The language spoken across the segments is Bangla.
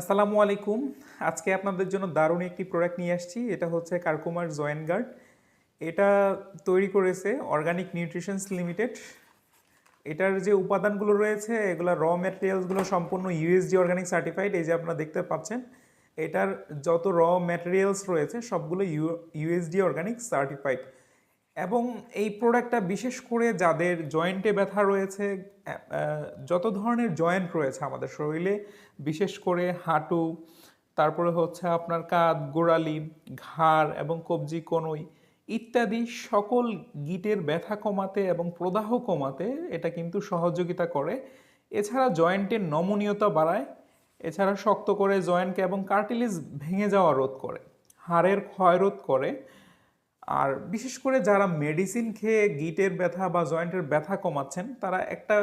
আসসালামু আলাইকুম। আজকে আপনাদের জন্য দারুণ একটি প্রোডাক্ট নিয়ে আসছি। এটা হচ্ছে কার্কুমার জয়েন গার্ড এটা তৈরি করেছে অর্গানিক নিউট্রিশনস লিমিটেড এটার যে উপাদানগুলো রয়েছে, এগুলো র ম্যাটেরিয়ালসগুলো সম্পূর্ণ ইউএসডি অর্গানিক সার্টিফাইড এই যে আপনারা দেখতে পাচ্ছেন, এটার যত র ম্যাটেরিয়ালস রয়েছে, সবগুলো ইউ ইউএসডি অর্গানিক সার্টিফাইড এবং এই প্রোডাক্টটা বিশেষ করে যাদের জয়েন্টে ব্যথা রয়েছে যত ধরনের জয়েন্ট রয়েছে আমাদের শরীরে, বিশেষ করে হাঁটু, তারপরে হচ্ছে আপনার কাঁধ, গোড়ালি, ঘাড় এবং কবজি, কনুই ইত্যাদি সকল গিটের ব্যথা কমাতে এবং প্রদাহ কমাতে এটা কিন্তু সহযোগিতা করে। এছাড়া জয়েন্টের নমনীয়তা বাড়ায়, এছাড়া শক্ত করে জয়েন্টকে এবং কার্টিলেজ ভেঙে যাওয়া রোধ করে, হাড়ের ক্ষয় রোধ করে আর বিশেষ করে যারা মেডিসিন খেয়ে গিটের ব্যথা বা জয়েন্টের ব্যথা কমাচ্ছেন, তারা একটা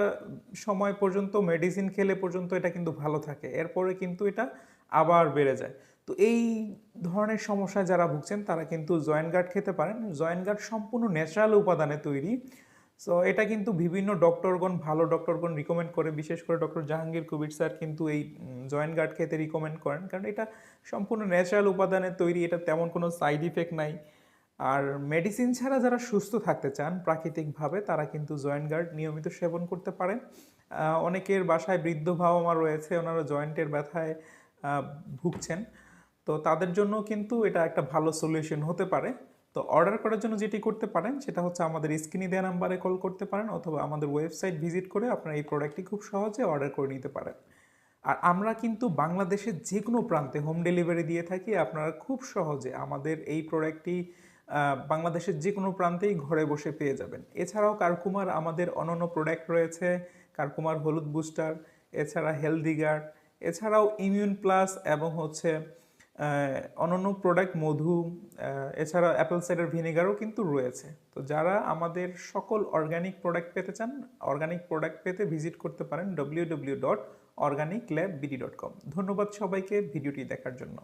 সময় পর্যন্ত মেডিসিন খেলে পর্যন্ত এটা কিন্তু ভালো থাকে। এরপরে কিন্তু এটা আবার বেড়ে যায়। তো এই ধরনের সমস্যায় যারা ভুগছেন, তারা কিন্তু জয়েন্ট গার্ড খেতে পারেন। জয়েন্ট গার্ড সম্পূর্ণ ন্যাচারাল উপাদানে তৈরি। সো এটা কিন্তু বিভিন্ন ডক্টরগণ, ভালো ডক্টরগণ রিকমেন্ড করে বিশেষ করে ডক্টর জাহাঙ্গীর কবির স্যার কিন্তু এই জয়েন্ট গার্ড খেতে রিকমেন্ড করেন। কারণ এটা সম্পূর্ণ ন্যাচারাল উপাদানে তৈরি। এটা তেমন কোনো সাইড ইফেক্ট নাই। আর মেডিসিন ছাড়া যারা সুস্থ থাকতে চান, প্রাকৃতিকভাবে তারা কিন্তু জয়েন্ট গার্ড নিয়মিত সেবন করতে পারেন। অনেকের বাসায় বৃদ্ধ বাবা মা রয়েছে, ওনারা জয়েন্টের ব্যথায় ভুগছেন। তো তাদের জন্য কিন্তু এটা একটা ভালো সলিউশন হতে পারে। তো অর্ডার করার জন্য যেটি করতে পারেন, সেটা হচ্ছে আমাদের স্ক্রিনে দেওয়া নাম্বারে কল করতে পারেন অথবা আমাদের ওয়েবসাইট ভিজিট করে আপনারা এই প্রোডাক্টটি খুব সহজে অর্ডার করে নিতে পারেন। আর আমরা কিন্তু বাংলাদেশের যে কোনো প্রান্তে হোম ডেলিভারি দিয়ে থাকি, আপনারা খুব সহজে আমাদের এই প্রোডাক্টটি বাংলাদেশের যে কোনো প্রান্তেই ঘরে বসে পেয়ে যাবেন। এছাড়াও কারকুমার আমাদের অনন্য প্রোডাক্ট রয়েছে, কারকুমার হলুদ বুস্টার এছাড়া হেলদি গার্ড এছাড়াও ইমিউন প্লাস এবং হচ্ছে অনন্য প্রোডাক্ট মধু এছাড়া অ্যাপেল সাইডার ভিনেগারও কিন্তু রয়েছে। তো যারা আমাদের সকল অর্গানিক প্রোডাক্ট পেতে চান অর্গানিক প্রোডাক্ট পেতে ভিজিট করতে পারেন W W dot organic lab BD dot com ধন্যবাদ সবাইকে ভিডিওটি দেখার জন্য।